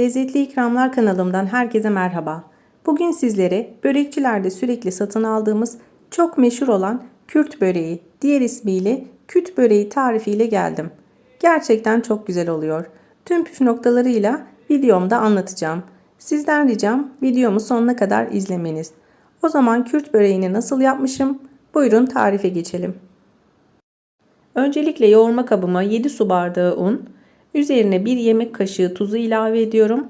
Lezzetli İkramlar kanalımdan herkese merhaba. Bugün sizlere börekçilerde sürekli satın aldığımız çok meşhur olan Kürt böreği, diğer ismiyle küt böreği tarifiyle geldim. Gerçekten çok güzel oluyor. Tüm püf noktalarıyla videomda anlatacağım. Sizden ricam videomu sonuna kadar izlemeniz. O zaman Kürt böreğini nasıl yapmışım? Buyurun tarife geçelim. Öncelikle yoğurma kabıma 7 su bardağı un, üzerine 1 yemek kaşığı tuzu ilave ediyorum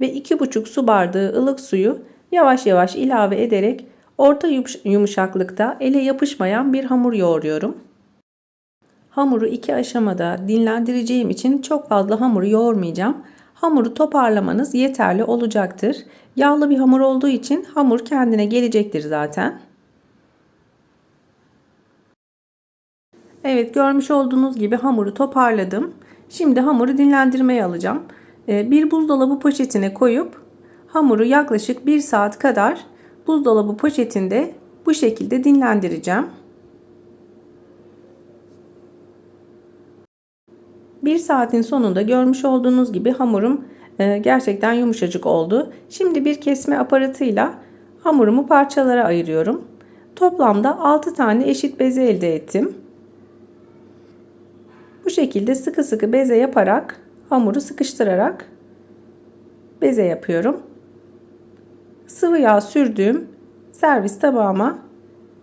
ve 2,5 su bardağı ılık suyu yavaş yavaş ilave ederek orta yumuşaklıkta ele yapışmayan bir hamur yoğuruyorum. Hamuru iki aşamada dinlendireceğim için çok fazla hamuru yoğurmayacağım. Hamuru toparlamanız yeterli olacaktır. Yağlı bir hamur olduğu için hamur kendine gelecektir zaten. Evet görmüş olduğunuz gibi hamuru toparladım. Şimdi hamuru dinlendirmeye alacağım. Ee, bir buzdolabı poşetine koyup hamuru yaklaşık 1 saat kadar buzdolabı poşetinde bu şekilde dinlendireceğim. Bir saatin sonunda görmüş olduğunuz gibi hamurum e, gerçekten yumuşacık oldu. Şimdi bir kesme aparatıyla hamurumu parçalara ayırıyorum. Toplamda 6 tane eşit beze elde ettim. Bu şekilde sıkı sıkı beze yaparak hamuru sıkıştırarak beze yapıyorum. Sıvı yağ sürdüğüm servis tabağıma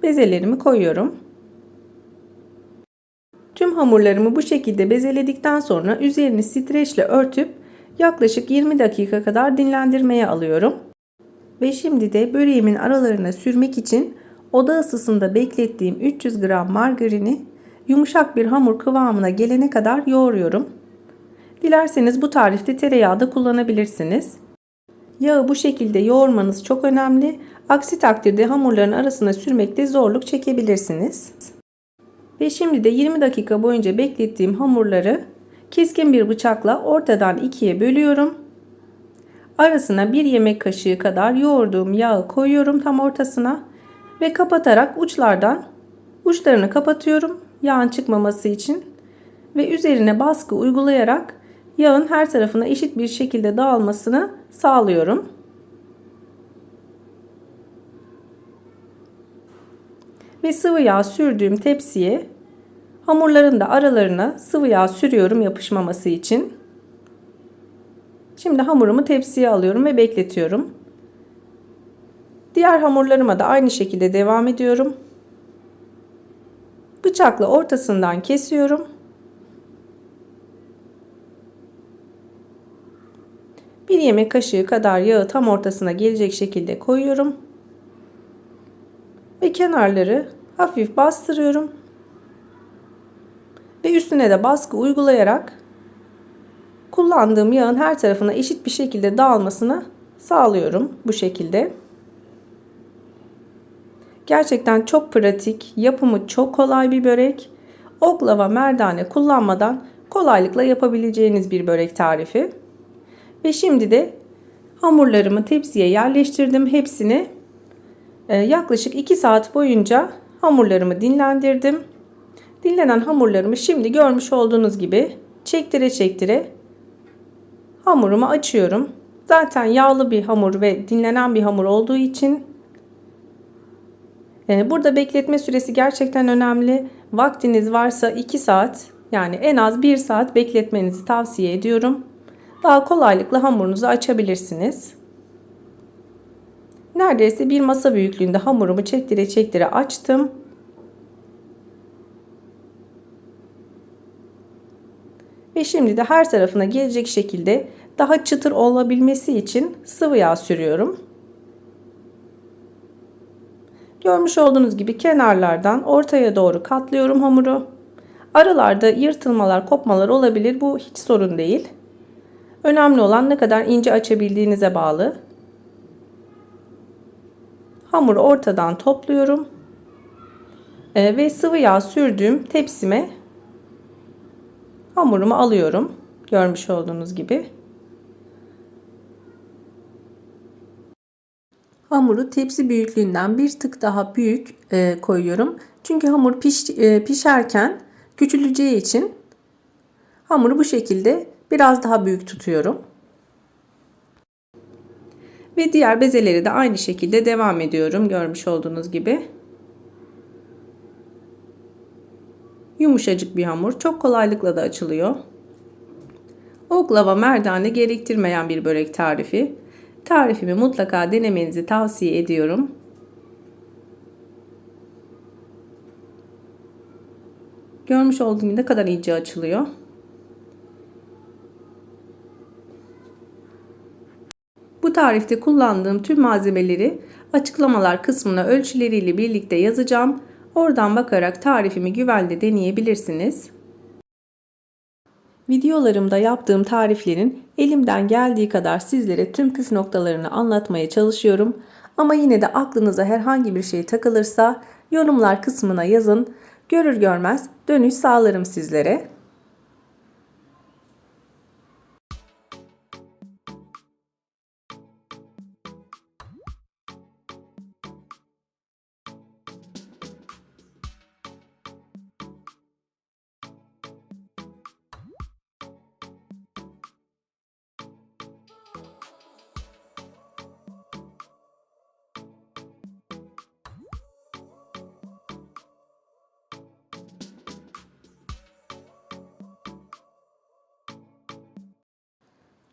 bezelerimi koyuyorum. Tüm hamurlarımı bu şekilde bezeledikten sonra üzerini streçle örtüp yaklaşık 20 dakika kadar dinlendirmeye alıyorum. Ve şimdi de böreğimin aralarına sürmek için oda ısısında beklettiğim 300 gram margarini yumuşak bir hamur kıvamına gelene kadar yoğuruyorum. Dilerseniz bu tarifte tereyağı da kullanabilirsiniz. Yağı bu şekilde yoğurmanız çok önemli. Aksi takdirde hamurların arasına sürmekte zorluk çekebilirsiniz. Ve şimdi de 20 dakika boyunca beklettiğim hamurları keskin bir bıçakla ortadan ikiye bölüyorum. Arasına bir yemek kaşığı kadar yoğurduğum yağı koyuyorum tam ortasına ve kapatarak uçlardan uçlarını kapatıyorum yağın çıkmaması için ve üzerine baskı uygulayarak yağın her tarafına eşit bir şekilde dağılmasını sağlıyorum. Ve sıvı yağ sürdüğüm tepsiye hamurların da aralarına sıvı yağ sürüyorum yapışmaması için. Şimdi hamurumu tepsiye alıyorum ve bekletiyorum. Diğer hamurlarıma da aynı şekilde devam ediyorum. Bıçakla ortasından kesiyorum. Bir yemek kaşığı kadar yağı tam ortasına gelecek şekilde koyuyorum. Ve kenarları hafif bastırıyorum. Ve üstüne de baskı uygulayarak kullandığım yağın her tarafına eşit bir şekilde dağılmasını sağlıyorum bu şekilde. Gerçekten çok pratik, yapımı çok kolay bir börek. Oklava, merdane kullanmadan kolaylıkla yapabileceğiniz bir börek tarifi. Ve şimdi de hamurlarımı tepsiye yerleştirdim. Hepsini e, yaklaşık 2 saat boyunca hamurlarımı dinlendirdim. Dinlenen hamurlarımı şimdi görmüş olduğunuz gibi çektire çektire hamurumu açıyorum. Zaten yağlı bir hamur ve dinlenen bir hamur olduğu için ee, burada bekletme süresi gerçekten önemli. Vaktiniz varsa 2 saat yani en az 1 saat bekletmenizi tavsiye ediyorum. Daha kolaylıkla hamurunuzu açabilirsiniz. Neredeyse bir masa büyüklüğünde hamurumu çektire çektire açtım. Ve şimdi de her tarafına gelecek şekilde daha çıtır olabilmesi için sıvı yağ sürüyorum. Görmüş olduğunuz gibi kenarlardan ortaya doğru katlıyorum hamuru. Aralarda yırtılmalar, kopmalar olabilir. Bu hiç sorun değil. Önemli olan ne kadar ince açabildiğinize bağlı. Hamuru ortadan topluyorum. Ee, ve sıvı yağ sürdüğüm tepsime hamurumu alıyorum. Görmüş olduğunuz gibi. Hamuru tepsi büyüklüğünden bir tık daha büyük e, koyuyorum. Çünkü hamur piş, e, pişerken küçüleceği için hamuru bu şekilde biraz daha büyük tutuyorum. Ve diğer bezeleri de aynı şekilde devam ediyorum görmüş olduğunuz gibi. Yumuşacık bir hamur. Çok kolaylıkla da açılıyor. Oklava merdane gerektirmeyen bir börek tarifi. Tarifimi mutlaka denemenizi tavsiye ediyorum. Görmüş olduğum gibi ne kadar ince açılıyor. Bu tarifte kullandığım tüm malzemeleri açıklamalar kısmına ölçüleriyle birlikte yazacağım. Oradan bakarak tarifimi güvenle deneyebilirsiniz. Videolarımda yaptığım tariflerin elimden geldiği kadar sizlere tüm püf noktalarını anlatmaya çalışıyorum. Ama yine de aklınıza herhangi bir şey takılırsa yorumlar kısmına yazın. Görür görmez dönüş sağlarım sizlere.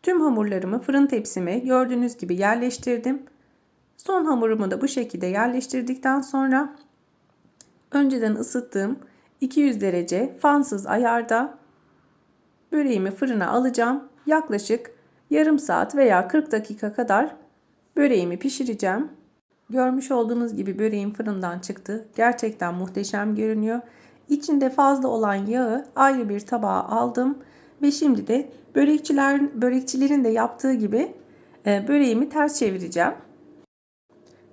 Tüm hamurlarımı fırın tepsime gördüğünüz gibi yerleştirdim. Son hamurumu da bu şekilde yerleştirdikten sonra önceden ısıttığım 200 derece fansız ayarda böreğimi fırına alacağım. Yaklaşık yarım saat veya 40 dakika kadar böreğimi pişireceğim. Görmüş olduğunuz gibi böreğim fırından çıktı. Gerçekten muhteşem görünüyor. İçinde fazla olan yağı ayrı bir tabağa aldım ve şimdi de börekçiler börekçilerin de yaptığı gibi e, böreğimi ters çevireceğim.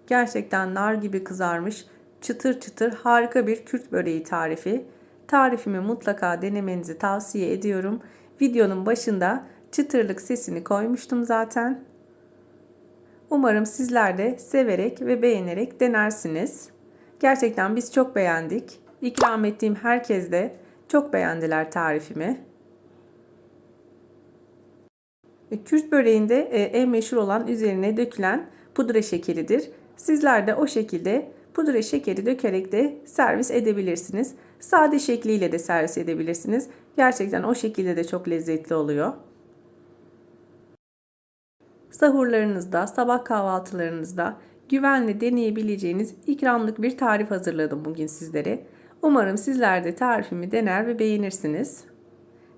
Gerçekten nar gibi kızarmış, çıtır çıtır harika bir Kürt böreği tarifi. Tarifimi mutlaka denemenizi tavsiye ediyorum. Videonun başında çıtırlık sesini koymuştum zaten. Umarım sizler de severek ve beğenerek denersiniz. Gerçekten biz çok beğendik. İkram ettiğim herkes de çok beğendiler tarifimi. Kürt böreğinde e, en meşhur olan üzerine dökülen pudra şekeridir. Sizler de o şekilde pudra şekeri dökerek de servis edebilirsiniz. Sade şekliyle de servis edebilirsiniz. Gerçekten o şekilde de çok lezzetli oluyor. Sahurlarınızda, sabah kahvaltılarınızda güvenle deneyebileceğiniz ikramlık bir tarif hazırladım bugün sizlere. Umarım sizler de tarifimi dener ve beğenirsiniz.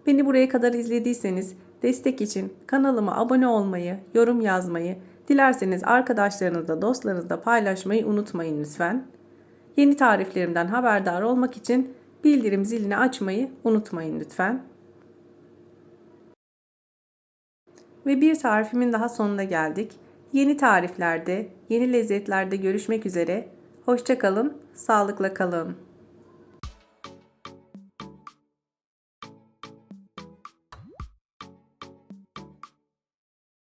Beni buraya kadar izlediyseniz destek için kanalıma abone olmayı, yorum yazmayı, dilerseniz arkadaşlarınızla, dostlarınızla paylaşmayı unutmayın lütfen. Yeni tariflerimden haberdar olmak için bildirim zilini açmayı unutmayın lütfen. Ve bir tarifimin daha sonuna geldik. Yeni tariflerde, yeni lezzetlerde görüşmek üzere. Hoşçakalın, sağlıkla kalın.